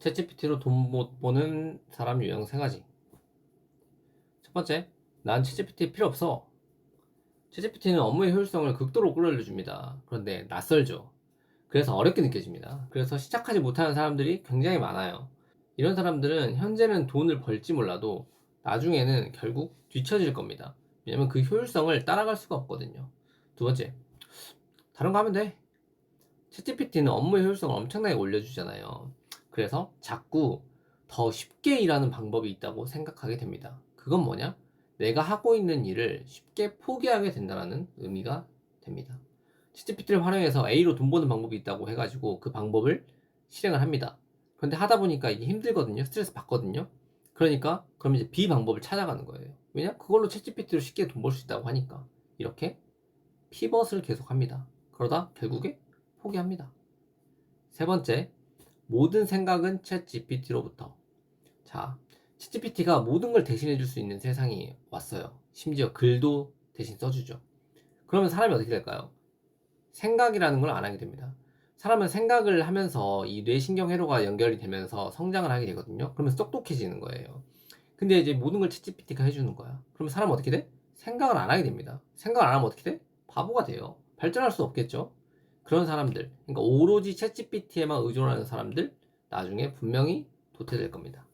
챗GPT로 돈 못 버는 사람 유형 세 가지. 첫 번째, 난 챗GPT 필요 없어. 챗GPT는 업무의 효율성을 극도로 끌어올려줍니다. 그런데 낯설죠. 그래서 어렵게 느껴집니다. 그래서 시작하지 못하는 사람들이 굉장히 많아요. 이런 사람들은 현재는 돈을 벌지 몰라도 나중에는 결국 뒤처질 겁니다. 왜냐면 그 효율성을 따라갈 수가 없거든요. 두 번째, 다른 거 하면 돼. 챗GPT는 업무의 효율성을 엄청나게 올려주잖아요. 그래서 자꾸 더 쉽게 일하는 방법이 있다고 생각하게 됩니다. 그건 뭐냐? 내가 하고 있는 일을 쉽게 포기하게 된다는 의미가 됩니다. 챗GPT를 활용해서 A로 돈 버는 방법이 있다고 해가지고 그 방법을 실행을 합니다. 그런데 하다 보니까 이게 힘들거든요. 스트레스 받거든요. 그러니까 그럼 이제 B 방법을 찾아가는 거예요. 왜냐? 그걸로 챗GPT로 쉽게 돈 벌 수 있다고 하니까 이렇게 피벗을 계속합니다. 그러다 결국에 포기합니다. 세 번째, 모든 생각은 챗 GPT로부터. 자, 챗 GPT가 모든 걸 대신해 줄 수 있는 세상이 왔어요. 심지어 글도 대신 써주죠. 그러면 사람이 어떻게 될까요? 생각이라는 걸 안 하게 됩니다. 사람은 생각을 하면서 이 뇌신경 회로가 연결이 되면서 성장을 하게 되거든요. 그러면 똑똑해지는 거예요. 근데 이제 모든 걸 챗 GPT가 해주는 거야. 그러면 사람은 어떻게 돼? 생각을 안 하게 됩니다. 생각을 안 하면 어떻게 돼? 바보가 돼요. 발전할 수 없겠죠? 그런 사람들, 그러니까 오로지 챗GPT에만 의존하는 사람들, 나중에 분명히 도태될 겁니다.